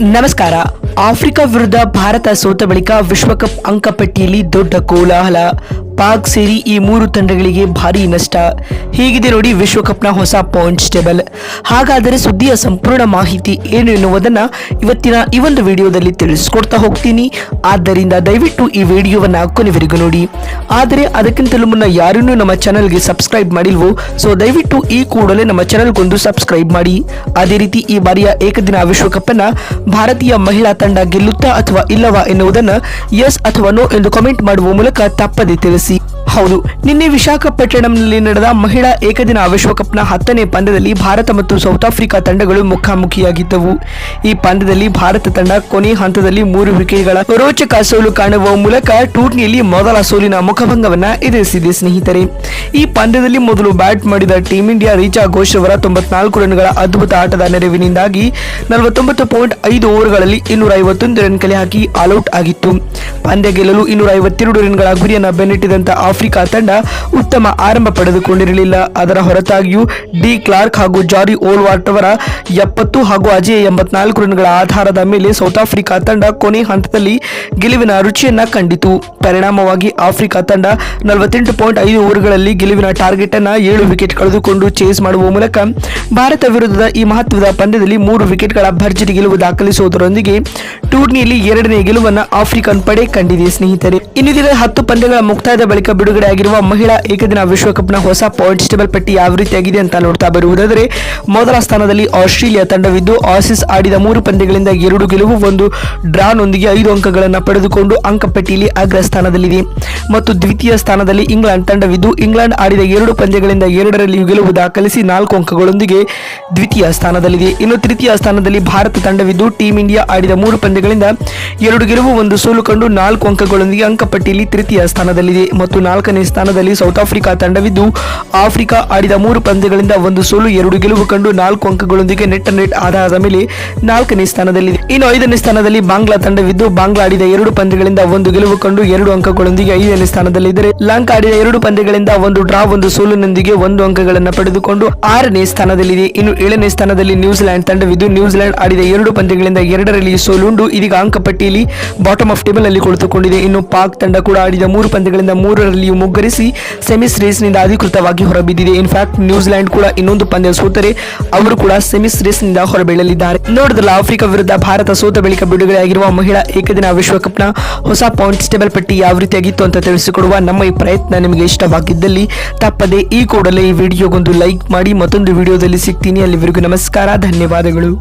ನಮಸ್ಕಾರ. ಆಫ್ರಿಕಾ ವಿರುದ್ಧ ಭಾರತ ಸೋತ ಬಳಿಕ ವಿಶ್ವಕಪ್ ಅಂಕಪಟ್ಟಿಯಲ್ಲಿ ದೊಡ್ಡ ಕೋಲಾಹಲ. ಪಾಕ್ ಸೇರಿ ಈ ಮೂರು ತಂಡಗಳಿಗೆ ಭಾರಿ ನಷ್ಟ. ಹೀಗಿದೆ ನೋಡಿ ವಿಶ್ವಕಪ್ನ ಹೊಸ ಪಾಯಿಂಟ್ಸ್ ಟೇಬಲ್ ಹಾಗಾದರೆ ಸುದ್ದಿಯ ಸಂಪೂರ್ಣ ಮಾಹಿತಿ ಏನು ಎನ್ನುವುದನ್ನು ಇವತ್ತಿನ ಈ ಒಂದು ವಿಡಿಯೋದಲ್ಲಿ ತಿಳಿಸ್ಕೊಡ್ತಾ ಹೋಗ್ತೀನಿ. ಆದ್ದರಿಂದ ದಯವಿಟ್ಟು ಈ ವಿಡಿಯೋವನ್ನು ಕೊನೆವರೆಗೂ ನೋಡಿ. ಆದರೆ ಅದಕ್ಕಿಂತಲೂ ಮುನ್ನ ಯಾರನ್ನೂ ನಮ್ಮ ಚಾನಲ್ಗೆ ಸಬ್ಸ್ಕ್ರೈಬ್ ಮಾಡಿಲ್ವೋ ಸೊ ದಯವಿಟ್ಟು ಈ ಕೂಡಲೇ ನಮ್ಮ ಚಾನಲ್ಗೊಂದು ಸಬ್ಸ್ಕ್ರೈಬ್ ಮಾಡಿ. ಅದೇ ರೀತಿ ಈ ಬಾರಿಯ ಏಕದಿನ ವಿಶ್ವಕಪ್ ಅನ್ನ ಭಾರತೀಯ ಮಹಿಳಾ ತಂಡ ಗೆಲ್ಲುತ್ತಾ ಅಥವಾ ಇಲ್ಲವಾ ಎನ್ನುವುದನ್ನು ಎಸ್ ಅಥವಾ ನೋ ಎಂದು ಕಾಮೆಂಟ್ ಮಾಡುವ ಮೂಲಕ ತಪ್ಪದೆ ತಿಳಿಸಿ. ಹೌದು, ನಿನ್ನೆ ವಿಶಾಖಪಟ್ಟಣಂನಲ್ಲಿ ನಡೆದ ಮಹಿಳಾ ಏಕದಿನ ವಿಶ್ವಕಪ್ನ ಹತ್ತನೇ ಪಂದ್ಯದಲ್ಲಿ ಭಾರತ ಮತ್ತು ಸೌತ್ ಆಫ್ರಿಕಾ ತಂಡಗಳು ಮುಖಾಮುಖಿಯಾಗಿದ್ದವು. ಈ ಪಂದ್ಯದಲ್ಲಿ ಭಾರತ ತಂಡ ಕೊನೆ ಹಂತದಲ್ಲಿ ಮೂರು ವಿಕೆಟ್ಗಳ ರೋಚಕ ಸೋಲು ಕಾಣುವ ಮೂಲಕ ಟೂರ್ನಿಯಲ್ಲಿ ಮೊದಲ ಸೋಲಿನ ಮುಖಭಂಗವನ್ನ ಎದುರಿಸಿದೆ ಸ್ನೇಹಿತರೆ. ಈ ಪಂದ್ಯದಲ್ಲಿ ಮೊದಲು ಬ್ಯಾಟ್ ಮಾಡಿದ ಟೀಂ ಇಂಡಿಯಾ ರೀಚಾ ಘೋಷ್ ಅವರ ತೊಂಬತ್ನಾಲ್ಕು ರನ್ಗಳ ಅದ್ಭುತ ಆಟದ ನೆರವಿನಿಂದಾಗಿ ನಲವತ್ತೊಂಬತ್ತು ಪಾಯಿಂಟ್ ಐದು ಓವರ್ಗಳಲ್ಲಿ ಇನ್ನೂರ ಐವತ್ತೊಂದು ರನ್ ಕಲೆ ಹಾಕಿ ಆಲ್ಔಟ್ ಆಗಿತ್ತು. ಪಂದ್ಯ ಗೆಲ್ಲಲು ಇನ್ನೂರ ಐವತ್ತೆರಡು ರನ್ಗಳ ಗುರಿಯನ್ನು ಬೆನ್ನಟ್ಟಿದಂತ ಆಫ್ರಿಕಾ ತಂಡ ಉತ್ತಮ ಆರಂಭ ಪಡೆದುಕೊಂಡಿರಲಿಲ್ಲ. ಅದರ ಹೊರತಾಗಿಯೂ ಡಿ ಕ್ಲಾರ್ಕ್ ಹಾಗೂ ಜಾರಿ ಓಲ್ವಾರ್ಟ್ ಅವರ ಎಪ್ಪತ್ತು ಹಾಗೂ ಅಜಯ್ ಎಂಬತ್ನಾಲ್ಕು ರನ್ಗಳ ಆಧಾರದ ಮೇಲೆ ಸೌತ್ ಆಫ್ರಿಕಾ ತಂಡ ಕೊನೆ ಹಂತದಲ್ಲಿ ಗೆಲುವಿನ ರುಚಿಯನ್ನ ಕಂಡಿತು. ಪರಿಣಾಮವಾಗಿ ಆಫ್ರಿಕಾ ತಂಡ ನಲವತ್ತೆಂಟು ಪಾಯಿಂಟ್ ಐದು ಓವರ್ಗಳಲ್ಲಿ ಗೆಲುವಿನ ಟಾರ್ಗೆಟ್ ಅನ್ನ ಏಳು ವಿಕೆಟ್ ಕಳೆದುಕೊಂಡು ಚೇಸ್ ಮಾಡುವ ಮೂಲಕ ಭಾರತ ವಿರುದ್ಧದ ಈ ಮಹತ್ವದ ಪಂದ್ಯದಲ್ಲಿ ಮೂರು ವಿಕೆಟ್ಗಳ ಭರ್ಜರಿ ಗೆಲುವು ದಾಖಲಿಸುವುದರೊಂದಿಗೆ ಟೂರ್ನಿಯಲ್ಲಿ ಎರಡನೇ ಗೆಲುವನ್ನು ಆಫ್ರಿಕನ್ ಪಡೆ ಕಂಡಿದೆ ಸ್ನೇಹಿತರೆ. ಇನ್ನಿದಿನ ಹತ್ತು ಪಂದ್ಯಗಳ ಮುಕ್ತಾಯದ ಬಳಿಕ ಬಿಡುಗಡೆಯಾಗಿರುವ ಮಹಿಳಾ ಏಕದಿನ ವಿಶ್ವಕಪ್ನ ಹೊಸ ಪಾಯಿಂಟ್ಸ್ ಟೇಬಲ್ ಪಟ್ಟಿ ಯಾವ ರೀತಿಯಾಗಿದೆ ಅಂತ ನೋಡ್ತಾ ಬರುವುದಾದರೆ, ಮೊದಲ ಸ್ಥಾನದಲ್ಲಿ ಆಸ್ಟ್ರೇಲಿಯಾ ತಂಡವಿದ್ದು ಆಸಿಸ್ ಆಡಿದ ಮೂರು ಪಂದ್ಯಗಳಿಂದ ಎರಡು ಗೆಲುವು, ಒಂದು ಡ್ರಾನೊಂದಿಗೆ ಐದು ಅಂಕಗಳನ್ನು ಪಡೆದುಕೊಂಡು ಅಂಕಪಟ್ಟಿಯಲ್ಲಿ ಅಗ್ರ ಸ್ಥಾನದಲ್ಲಿದೆ. ಮತ್ತು ದ್ವಿತೀಯ ಸ್ಥಾನದಲ್ಲಿ ಇಂಗ್ಲೆಂಡ್ ತಂಡವಿದ್ದು, ಇಂಗ್ಲೆಂಡ್ ಆಡಿದ ಎರಡು ಪಂದ್ಯಗಳಿಂದ ಎರಡರಲ್ಲಿ ಗೆಲುವು ದಾಖಲಿಸಿ ನಾಲ್ಕು ಅಂಕಗಳೊಂದಿಗೆ ದ್ವಿತೀಯ ಸ್ಥಾನದಲ್ಲಿದೆ. ಇನ್ನು ತೃತೀಯ ಸ್ಥಾನದಲ್ಲಿ ಭಾರತ ತಂಡವಿದ್ದು, ಟೀಂ ಇಂಡಿಯಾ ಆಡಿದ ಮೂರು ಪಂದ್ಯಗಳಿಂದ ಎರಡು ಗೆಲುವು, ಒಂದು ಸೋಲು ಕಂಡು ನಾಲ್ಕು ಅಂಕಗಳೊಂದಿಗೆ ಅಂಕಪಟ್ಟಿಯಲ್ಲಿ ತೃತೀಯ ಸ್ಥಾನದಲ್ಲಿದೆ. ಮತ್ತು ನಾಲ್ಕನೇ ಸ್ಥಾನದಲ್ಲಿ ಸೌತ್ ಆಫ್ರಿಕಾ ತಂಡವಿದ್ದು, ಆಫ್ರಿಕಾ ಆಡಿದ ಮೂರು ಪಂದ್ಯಗಳಿಂದ ಒಂದು ಸೋಲು, ಎರಡು ಗೆಲುವು ಕಂಡು ನಾಲ್ಕು ಅಂಕಗಳೊಂದಿಗೆ ನೆಟ್ ನೆಟ್ ಆಧಾರದ ಮೇಲೆ ನಾಲ್ಕನೇ ಸ್ಥಾನದಲ್ಲಿದೆ. ಇನ್ನು ಐದನೇ ಸ್ಥಾನದಲ್ಲಿ ಬಾಂಗ್ಲಾ ತಂಡವಿದ್ದು, ಬಾಂಗ್ಲಾ ಆಡಿದ ಎರಡು ಪಂದ್ಯಗಳಿಂದ ಒಂದು ಗೆಲುವು ಕಂಡು ಎರಡು ಅಂಕಗಳೊಂದಿಗೆ ಐದನೇ ಸ್ಥಾನದಲ್ಲಿದ್ದರೆ, ಲಂಕಾ ಆಡಿದ ಎರಡು ಪಂದ್ಯಗಳಿಂದ ಒಂದು ಡ್ರಾ, ಒಂದು ಸೋಲಿನೊಂದಿಗೆ ಒಂದು ಅಂಕಗಳನ್ನು ಪಡೆದುಕೊಂಡು ಆರನೇ ಸ್ಥಾನದಲ್ಲಿದೆ. ಇನ್ನು ಏಳನೇ ಸ್ಥಾನದಲ್ಲಿ ನ್ಯೂಜಿಲೆಂಡ್ ತಂಡವಿದ್ದು ನ್ಯೂಜಿಲೆಂಡ್ ಆಡಿದ ಎರಡು ಪಂದ್ಯಗಳಿಂದ ಎರಡರಲ್ಲಿ ಸೋಲುಂಡು ಇದೀಗ ಅಂಕಪಟ್ಟಿಯಲ್ಲಿ ಬಾಟಮ್ ಆಫ್ ಟೇಬಲ್ ಅಲ್ಲಿ ಕುಳಿತುಕೊಂಡಿದೆ. ಇನ್ನು ಪಾಕ್ ತಂಡ ಕೂಡ ಆಡಿದ ಮೂರು ಪಂದ್ಯಗಳಿಂದ ಮೂರರಲ್ಲಿಯೂ ಮುಗ್ಗರಿಸಿ ಸೆಮಿಸ್ ರೇಸ್ನಿಂದ ಅಧಿಕೃತವಾಗಿ ಹೊರಬಿದ್ದಿದೆ. ಇನ್ಫ್ಯಾಕ್ಟ್ ನ್ಯೂಜಿಲೆಂಡ್ ಕೂಡ ಇನ್ನೊಂದು ಪಂದ್ಯ ಸೋತರೆ ಅವರು ಕೂಡ ಸೆಮಿಸ್ ರೇಸ್ನಿಂದ ಹೊರಬೀಳಲಿದ್ದಾರೆ. ನೋಡಿದ್ರಲ್ಲ, ಆಫ್ರಿಕಾ ವಿರುದ್ಧ ಭಾರತ ಸೋತ ಬಳಿಕ ಬಿಡುಗಡೆಯಾಗಿರುವ ಮಹಿಳಾ ಏಕದಿನ ವಿಶ್ವಕಪ್ನ ಹೊಸ ಪಾಯಿಂಟ್ಸ್ ಟೇಬಲ್ ಪಟ್ಟಿ ಯಾವ ರೀತಿಯಾಗಿತ್ತು ಅಂತ ತಿಳಿಸಿಕೊಡುವ ನಮ್ಮ ಈ ಪ್ರಯತ್ನ ನಿಮಗೆ ಇಷ್ಟವಾಗಿದ್ದಲ್ಲಿ ತಪ್ಪದೆ ಈ ಕೂಡಲೇ ಈ ವಿಡಿಯೋಗೊಂದು ಲೈಕ್ ಮಾಡಿ ಮತ್ತೊಂದು ವಿಡಿಯೋದಲ್ಲಿ ಸಿಗ್ತೀನಿ. ಅಲ್ಲಿವರೆಗೂ ನಮಸ್ಕಾರ, ಧನ್ಯವಾದಗಳು.